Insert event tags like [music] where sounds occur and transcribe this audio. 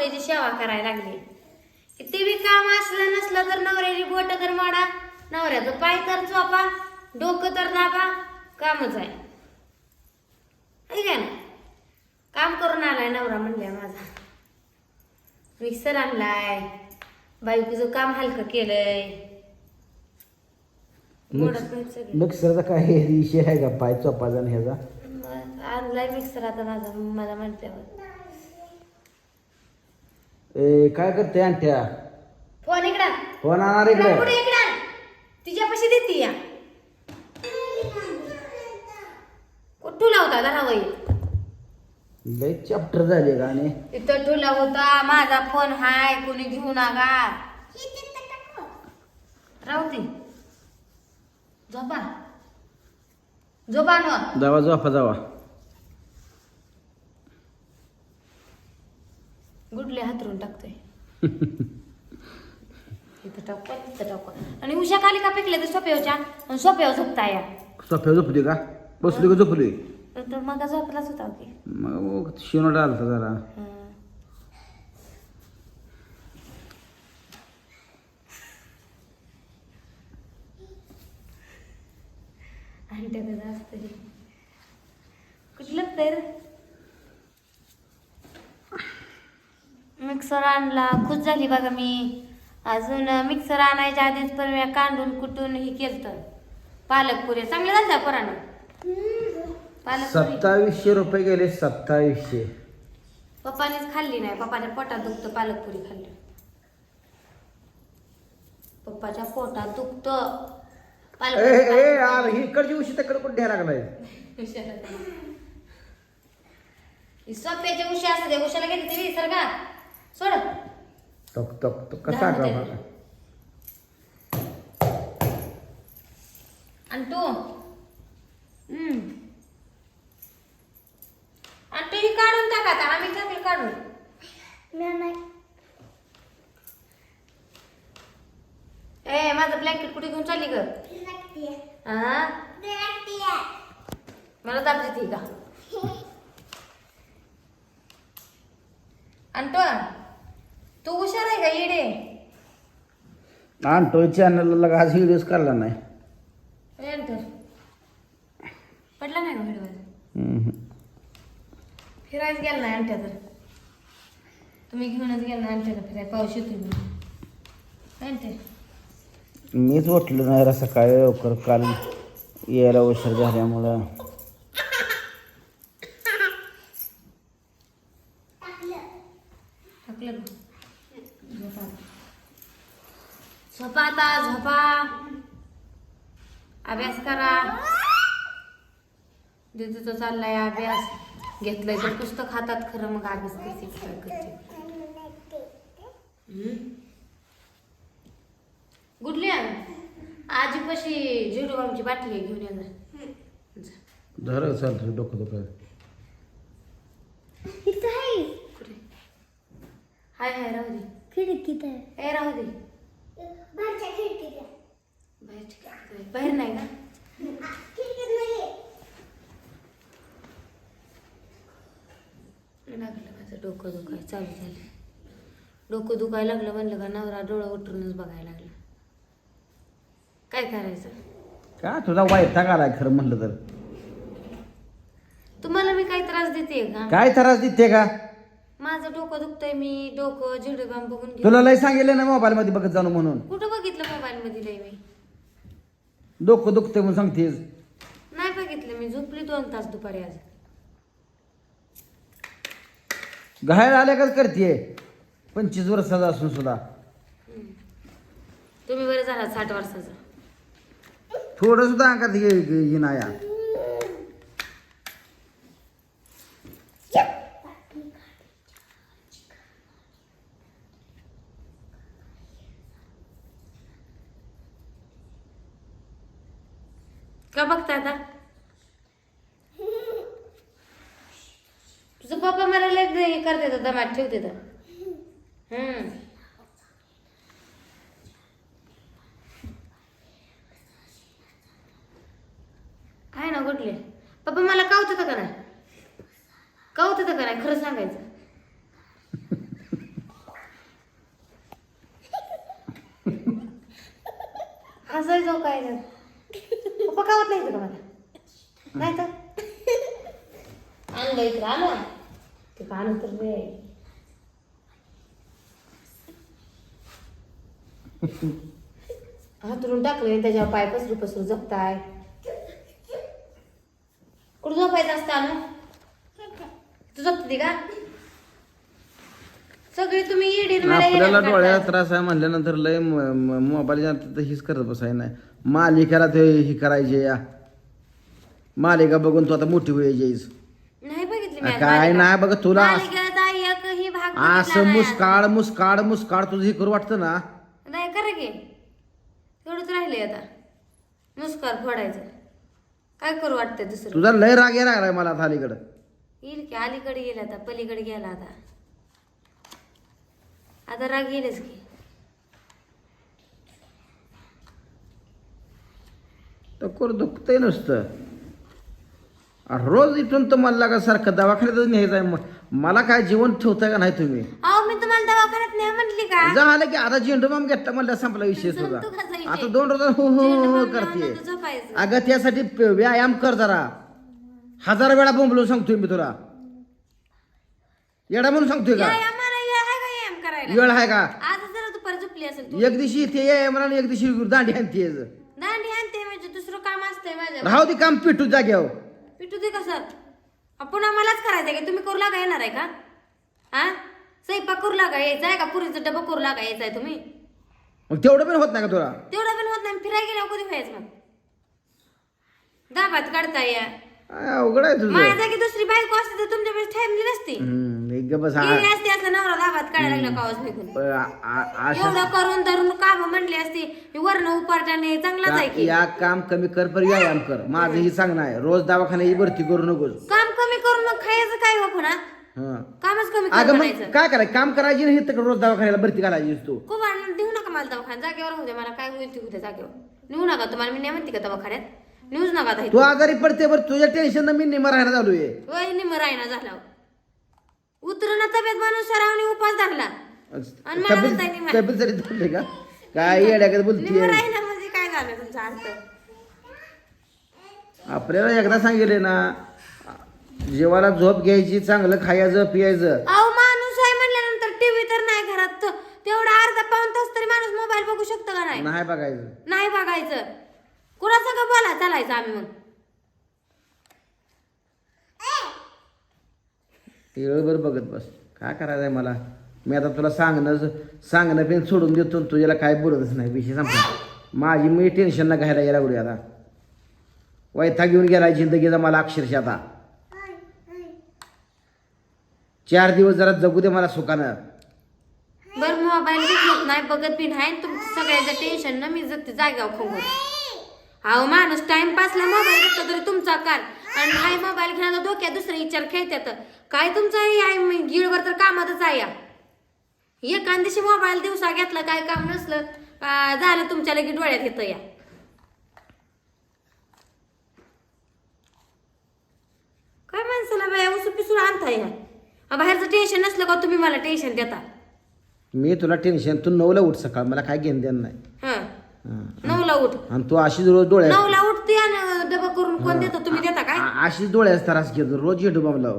नवऱ्याची सेवा करायला लागली. ते बी काम असलं नसलं तर नवऱ्याची बोट तर माडा. नवऱ्याचं पाय तर चोपा डोकं तर दाबा. कामच आहे. है का ना काम करून आलाय नवरा म्हणल्या माझा. मिक्सर आणलाय. बायकोचं काम हलकं केलंय. मिक्सरचा काय विषय आहे का? पाय चोपाचा ह्याचा? आणलाय मिक्सर आता माझा मला म्हटल्यावर ए काय करते आणत्या फोन इकडा. फोन आणणार इकडे. इकडा तिच्यापाशी देते या. कुठू लावता जरा वय लय चॅप्टर झाले का आणि इथं ठुला होता. माझा फोन हाय कोणी घेऊ नका. राहू दे. झोपा. झोपा न. जावा झोपा जावा. गुडले हातरून टाकतोय. [laughs] इथं टाकू इथं टाकू. आणि उशा खाली का फेकले तर सोप्यावच्या आणि सोप्यावर झोपता या. सोफ्या झोपली का? बसली का झोपली? तर मग झोपलाच होता की. मग शिवण आलता जरा. हं. आणि त्या कसं असतं कुठलं तर? मिक्सर आणला. खुश झाली बघा मी. अजून मिक्सर आणायच्या आधीच पण मी कांडून कुटून हे केलं पालक पुरे चांगले झालं पोरानं? पालक पुरी सत्तावीसशे रुपये गेले सत्तावीसशे. पप्पानेच खाल्ली नाही. पप्पाच्या पोटात दुखतं पालकपुरी खाल्ली. पप्पाच्या पोटात दुखतं. ए ए यार पालक ही इकडची उशी तिकडे कुठे द्यायला लागलाय [laughs] सोप्याच्या उशी असते उशाला गेली ती विसर का सोड. तक तक तक कसा का बघा आणि तू? हम्म. आणि तू ही काढून टाका आता. आम्ही टाकली काढून. ए माझं ब्लँकेट कुठे घेऊन चालली ग? हा मला दाब देते का? [laughs] आणि तो? आहे का येडे आणतोय चॅनलला आज व्हिडिओज काढला नाही तर पडला नाही का व्हिडिओ. फिरायला गेला नाही आमच्या तर तुम्ही घेऊनच गेला नाही आमच्याकडे फिरायला पाऊस येतो आणते मीच उठलो नाही रे सकाळी लवकर काल यायला उशीर झाल्यामुळं टाकलं का? झोपा झोपा आता झोपा. अभ्यास करा. दिदीचा चाललाय अभ्यास. घेतलंय तर पुस्तक हातात खरं मग अभ्यास करते काय करते हम्म? गुडली आजीपाशी झिडू आमची बाटली आहे, घेऊन येणार. धर चालतं डोकं डोकं कुठे? हाय हाय राहू दे. खिडकीत आहे. ए राहू दे. बाहेर नाही का नाही लागलं माझं डोकं दुखाय चालू झालं डोकं दुखायला लागलं म्हणलं का नवरा डोळं उठूनच बघायला लागलं. काय करायचं? का? तुझा वाईटाग आलाय खरं म्हणलं तर. तुम्हाला मी काही त्रास देते का? काय त्रास देते का? माझं डोकं दुखतंय मी डोकं झिडबाम बघून तुला लय सांगितलं ना मोबाईल मध्ये बघत जाणं म्हणून. कुठं बघितलं मोबाईल मध्ये लय मी? डोकं दुखते म्हणून सांगतेस नाही बघितलं मी झोपली दोन तास दुपारी आज. घायल आल्या का करते पंचवीस वर्षाचा असून सुद्धा. तुम्ही बरं झाला साठ वर्षाचं. थोडं सुद्धा अंगात हे हे नाया का बघताय आता? तुझा पप्पा मला लय हे करते तर दमात ठेवते तर. आहे ना कुठले? पप्पा मला का होतं का नाही का होत का नाही खरं सांगायचं. असं [laughs] हसायचो काय नाही पप्पा कावत नाही का मला नाही तर? आणलं इकडं आलं? ते का आणून तर रे हातरून टाकले त्याच्यावर पाय पसरू पसरू जपताय. कुठं झोपायचं असतं आणू तू झोपते का? सगळे तुम्ही येडीन मला आपल्याला येड्यात काढताय. त्रास आहे म्हणल्यानंतर लय मोबाईल हीच करत बसाय नाही. मालिकेला ते ही करायचे या. मालिका बघून तू आता मोठी जाईस. नाही बघितली मी आज काय मालिका. नाही बघ तुला. असं- मालिकेचा एकही भाग बघितला असं नाही मुस्काड मुस्काड मुस्काड तुझं हे करू वाटतं ना. नाही करा की. तेवढंच राहिले आता. मुस्कार फोडायचं. काय करू वाटतंय दुसरं? तुझा लय राग यायला लागलाय मला आता अलीकडं. येईल की अलीकडे गेला आता पलीकडे गेला आता. आता राग येईलच की. तर दुखतंय नुसतं. रोज इथून तर मला लागा सारखं दवाखान्यातच न्यायचं आहे म- मला काय जीवन ठेवताय का नाही तुम्ही? अहो मी तुम्हाला दवाखान्यात नाही म्हटली का? झालं की आता झेंडू बाम घेतला म्हणलं संपला विषय तुझा? आता दोन रोज हो हो हो हो करते. झोपायचं. अगं त्यासाठी प- व्यायाम कर जरा. हजार वेळा बोंबलून सांगतोय मी तुला. येडा म्हणून सांगतोय का? या आहे का करायला? वेळ आहे का? आज जरा दुपारी झोपली असेल तू. एक दिवशी इथे ये म्हणा एक दिवशी दांडी आणते दांडी आणते म्हणजे दुसरं काम असतंय माझं राहू दे काम पिटू जाग्यावर पिटू दे का सर आपण आम्हालाच करायचं की? तुम्ही करू लागा येणार आहे का? हा? स्वयंपाक करू लागा यायचा आहे का? पुरीचं डबा करू लागा यायचा आहे तुम्ही? मग तेवढं पण होत नाही का तुला? तेवढं पण होत नाही. फिरायला गेल्यावर कधी व्हायचं मग? दाबात काढता या. काय अवघड आहे तुझं. माझ्या जागी दुसरी बायको असते तर तुमच्या ठेवली नसती. हम्म, एक बस. गेली असते असं नवरा दाबात काढायला लागला कावच निघून प- आ- आ- अशा एवढं करून धरून काम म्हणली असती. वरण उपारटाने चांगलाच आहे का- की या काम कमी कर पर व्यायाम कर. माझं ही सांगणं आहे. रोज दवाखान्याची भरती करू नकोस. काम कमी करून मग खायचं काय हो पुन्हा? हं. कामच कमी अगं करून मग म्हणायचं काय करायचं? काम करायची नाही तर रोज दवाखान्याला भरती घालायची तू. कुमार देऊ नका मला दवाखान्यात. जागेवर होऊ दे मला. काय होईल ते होते जागेवर. नेऊ नका तुम्हाला. मी नाही म्हणते का दवाखान्यात? नेऊच नका तू आजारी पडते बरं. तुझ्या टेन्शन मी निमा राहायला चालू आहे वय निम राहिना झाला. उतरण तब्येत माणूस सरावने उपास धरला. आणि मला म्हणताय तब्येत जरी धरली का? काय येड्याकडे राहिना म्हणजे काय झालं तुमचा अर्थ आपल्याला एकदा सांगितले ना जेवायला झोप घ्यायची चांगलं खायचं पियायचं. अहो माणूस आहे म्हणल्यानंतर टीव्ही तर नाही घरात. तर तेवढा अर्धा पाऊन तास तरी माणूस मोबाईल बघू शकतो का नाही? नाही बघायचं. नाही बघायचं. कुणाचं का बोला चालायचं आम्ही मग? वेळभर बघत बस. काय करायचं आहे मला? मी आता तुला सांगणं सांगणं पण सोडून देतो तुझ्याला काय बोलतच नाही. विषय संपला. माझी मी टेन्शन न घ्यायला गेला उडी आता. वैथा घेऊन गेला जिंदगीचा मला अक्षरशः आता. चार दिवस जरा जगू दे मला सुखानं. बर मोबाईल घेत नाही बघत बी नाही. तुमचं सगळ्याचं टेन्शन ना मी जगते जाग्यावर खाऊ अहो माणूस टाइमपासला मोबाईल घेतो तरी तुमचा काल आणि नाही मोबाईल घेण्याचा डोक्यात दुसरे विचार खेळतात काय तुमचं हे आहे गिळवर तर कामातच आहे या. एका दिवशी मोबाईल दिवसा घेतला काय काम नसलं झालं तुमच्या लगेच डोळ्यात येतं या. काय माणसाला बाया उसू पिसून आणताय या? बाहेरचं टेन्शन नसलं का तुम्ही मला टेन्शन देता? मी तुला टेन्शन तू नऊला उठ सकाळ मला काय घेणं देणं नाही. नऊला उठ. आणि तू अशीच रोज डोळ्यात नऊला आणि डबा करून कोण देतं? तुम्ही देता काय? अशीच डोळ्यात त्रास घेतो. रोज बाम लाव